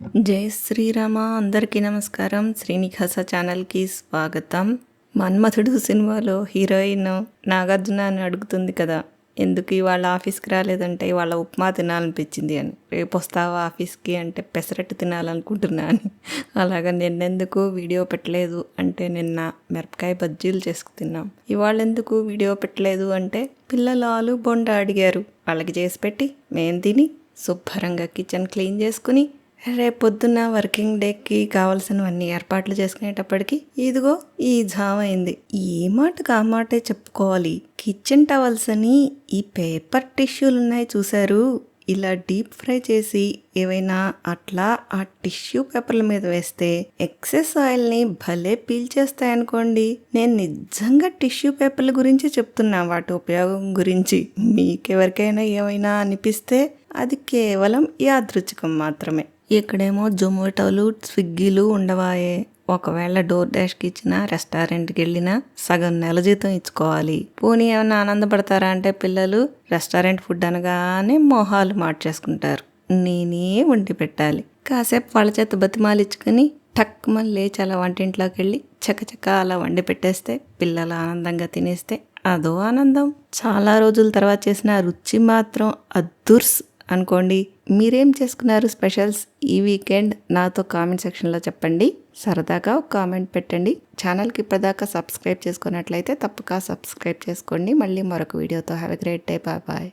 జై శ్రీరామ అందరికీ నమస్కారం. శ్రీనివాస ఛానల్కి స్వాగతం. మన్మథుడు సినిమాలో హీరోయిన్ నాగార్జున అని అడుగుతుంది కదా ఎందుకు ఇవాళ ఆఫీస్కి రాలేదంటే ఇవాళ ఉప్మా తినాలనిపించింది అని. రేపు వస్తావా ఆఫీస్కి అంటే పెసరట్టు తినాలనుకుంటున్నా అని. అలాగా నిన్నెందుకు వీడియో పెట్టలేదు అంటే నిన్న మిరపకాయ బజ్జీలు చేసుకు తిన్నాం. ఇవాళ ఎందుకు వీడియో పెట్టలేదు అంటే పిల్లలు ఆలు బొండ అడిగారు. వాళ్ళకి చేసి పెట్టి మేము తిని శుభ్రంగా కిచెన్ క్లీన్ చేసుకుని రేపొద్దున్న వర్కింగ్ డేకి కావాల్సినవన్నీ ఏర్పాట్లు చేసుకునేటప్పటికి ఇదిగో ఈ జామ్ అయింది. ఏ మాటకు ఆ మాటే చెప్పుకోవాలి. కిచెన్ టవల్స్ అని ఈ పేపర్ టిష్యూలు ఉన్నాయి చూసారు ఇలా డీప్ ఫ్రై చేసి ఏవైనా అట్లా ఆ టిష్యూ పేపర్ల మీద వేస్తే ఎక్సెస్ ఆయిల్ని భలే పీల్చేస్తాయనుకోండి నేను నిజంగా టిష్యూ పేపర్ల గురించి చెప్తున్నా వాటి ఉపయోగం గురించి. మీకెవరికైనా ఏమైనా అనిపిస్తే అది కేవలం యాదృచ్ఛికం మాత్రమే. ఇక్కడేమో జొమాటోలు స్విగ్గీలు ఉండవాయే. ఒకవేళ డోర్ డాష్కి ఇచ్చిన రెస్టారెంట్కి వెళ్ళినా సగం నెల జీతం ఇచ్చుకోవాలి. పోనీ ఏమైనా ఆనందపడతారా అంటే పిల్లలు? రెస్టారెంట్ ఫుడ్ అనగానే మొహాలు మార్చేసుకుంటారు. నేనే వండి పెట్టాలి. కాసేపు వాళ్ళ చేత బతిమాలిచ్చుకొని టక్ మళ్ళీ లేచి అలా వంటింట్లోకి వెళ్ళి చకచక అలా వండి పెట్టేస్తే పిల్లలు ఆనందంగా తినేస్తే అదో ఆనందం. చాలా రోజుల తర్వాత చేసిన రుచి మాత్రం అద్దుర్స్. అనుకోండి మీరేం చేసుకున్నారు స్పెషల్స్ ఈ వీకెండ్? నాతో కామెంట్ సెక్షన్లో చెప్పండి. సరదాగా ఒక కామెంట్ పెట్టండి. ఛానల్కి ఇప్పటిదాకా సబ్స్క్రైబ్ చేసుకున్నట్లయితే తప్పక సబ్స్క్రైబ్ చేసుకోండి. మళ్ళీ మరొక వీడియోతో. Have a great day bye bye